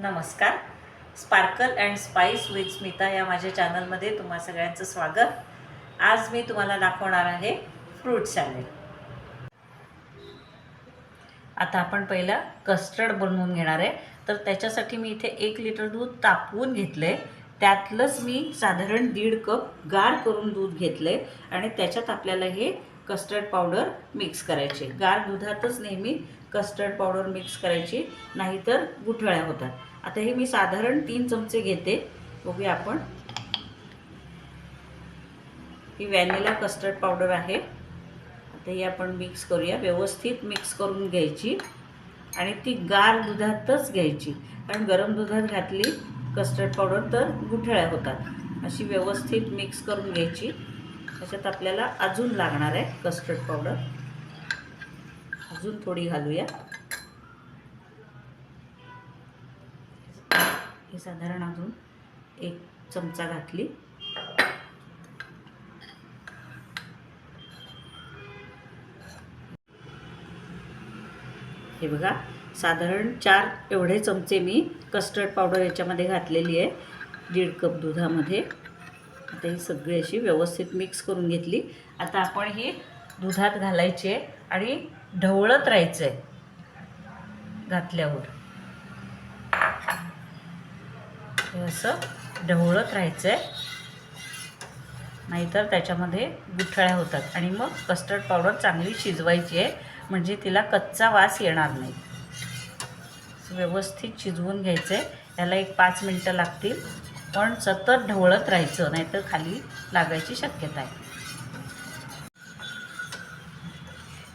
नमस्कार. Sparkle and spice with Smita या माझ्या चॅनलमध्ये तुम्हा सगळ्यांचं स्वागत. आज मी तुम्हाला दाखवणार आहे फ्रूट सॅलेड आता आपण पहिला कस्टर्ड बनवून घेणार आहे. तर त्याच्यासाठी मी इथे एक लिटर दूध तापवून घेतलं आहे त्यातलंच मी साधारण दीड कप गार करून दूध घेतलं आहे आणि त्याच्यात आपल्याला हे कस्टर्ड पावडर मिक्स करायचे. गार दुधातच नेहमी कस्टर्ड पावडर मिक्स करायची नाहीतर गुठळ्या होतात. आता हे मी साधारण तीन चमचे घेते. बघूया आपण. ही व्हॅनिला कस्टर्ड पावडर आहे. आता ही आपण मिक्स करूया. व्यवस्थित मिक्स करून घ्यायची आणि ती गार दुधातच घ्यायची. कारण गरम दुधात घातली कस्टर्ड पावडर तर गुठळ्या होतात. अशी व्यवस्थित मिक्स करून घ्यायची. त्याच्यात आपल्याला अजून लागणार आहे कस्टर्ड पावडर अजून थोडी घालूया. हे साधारण अजून एक चमचा घातली. हे बघा साधारण चार एवढे चमचे मी कस्टर्ड पावडर याच्यामध्ये घातलेली आहे. दीड कप दुधामध्ये. आता ही सगळी अशी व्यवस्थित मिक्स करून घेतली. आता आपण ही दुधात घालायची आहे आणि ढवळत राहायचं आहे घातल्यावर असं ढवळत राहायचं आहे नाहीतर त्याच्यामध्ये गुठळ्या होतात. आणि मग कस्टर्ड पावडर चांगली शिजवायची आहे. म्हणजे तिला कच्चा वास येणार नाही. व्यवस्थित शिजवून घ्यायचं आहे याला एक पाच मिनटं लागतील. पण सतत ढवळत राहायचं नाहीतर खाली लागायची शक्यता आहे.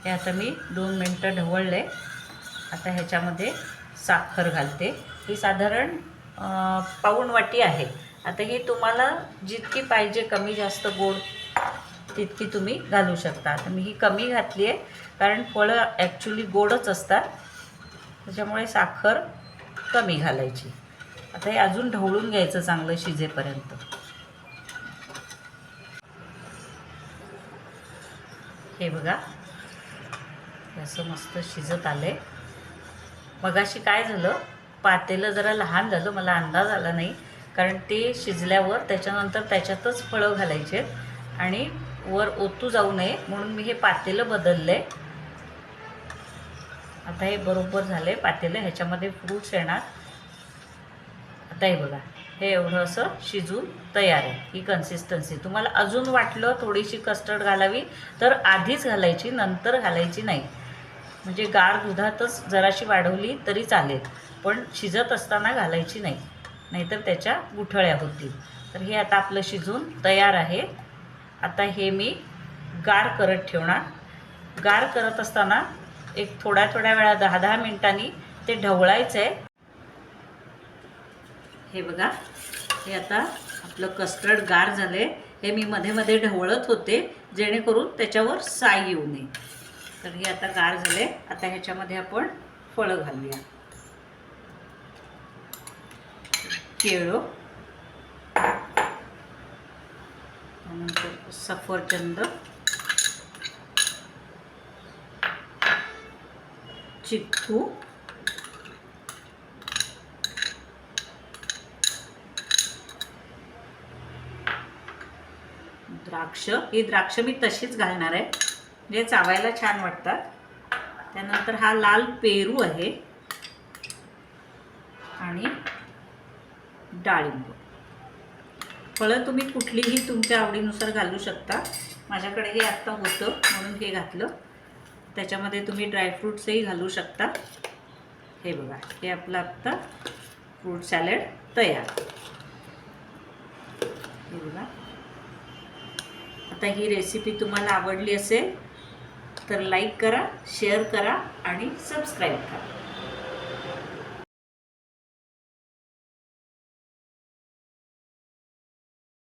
हे आता मी दोन मिनटं ढवळले. आता ह्याच्यामध्ये साखर घालते. ही साधारण पाऊण वाटी आहे. आता ही तुम्हाला जितकी पाहिजे कमी जास्त गोड तितकी तुम्ही घालू शकता. आता मी ही कमी घातली आहे कारण फळं ॲक्च्युली गोडच असतात. त्याच्यामुळे साखर कमी घालायची. आता हे अजून ढवळून घ्यायचं चांगलं शिजेपर्यंत. हे बघा. असं मस्त शिजत आले मगाशी काय झालं? पातेलं जरा लहान झालं मला अंदाज आला नाही. कारण ते शिजल्यावर त्याच्यानंतर त्याच्यातच फळं घालायचे आणि वर ओतू जाऊ नये म्हणून मी हे पातेलं बदललं आहे आता हे बरोबर झालं आहे पातेलं. ह्याच्यामध्ये फ्रूट्स येणार. आता हे बघा. हे एवढं असं शिजून तयार आहे. ही कन्सिस्टन्सी तुम्हाला अजून वाटलं थोडीशी कस्टर्ड घालावी तर आधीच घालायची नंतर घालायची नाही. म्हणजे गार दुधातच जराशी वाढवली तरी चालेल पण शिजत असताना घालायची नाही. नाहीतर त्याच्या गुठळ्या होतील. तर हे आता आपलं शिजून तयार आहे. आता हे मी गार करत ठेवणार. गार करत असताना एक थोड्या थोड्या वेळा दहा दहा मिनटांनी ते ढवळायचं आहे हे बघा हे आता आपलं कस्टर्ड गार झाले हे मी मध्ये मध्ये ढवळत होते जेणेकरून त्याच्यावर साय येऊ नये. तर हे आता गार झाले आता ह्याच्यामध्ये आपण फळं घालूया. केळं. त्यानंतर सफरचंद. चिक्कू. द्राक्ष. ही द्राक्ष मी तशीच घालणार आहे. म्हणजे चावायला छान वाटतात. त्यानंतर हा लाल पेरू आहे. आणि डाळिंब. फळं तुम्ही कुठलीही तुमच्या आवडीनुसार घालू शकता. माझ्याकडे हे आत्ता होतं म्हणून हे घातलं. त्याच्यामध्ये तुम्ही ड्रायफ्रूट्सही घालू शकता. हे बघा हे आपलं आत्ता फ्रूट सॅलड तयार. हे बघा. आता ही रेसिपी तुम्हाला आवडली असेल तर लाईक करा शेअर करा आणि सबस्क्राईब करा.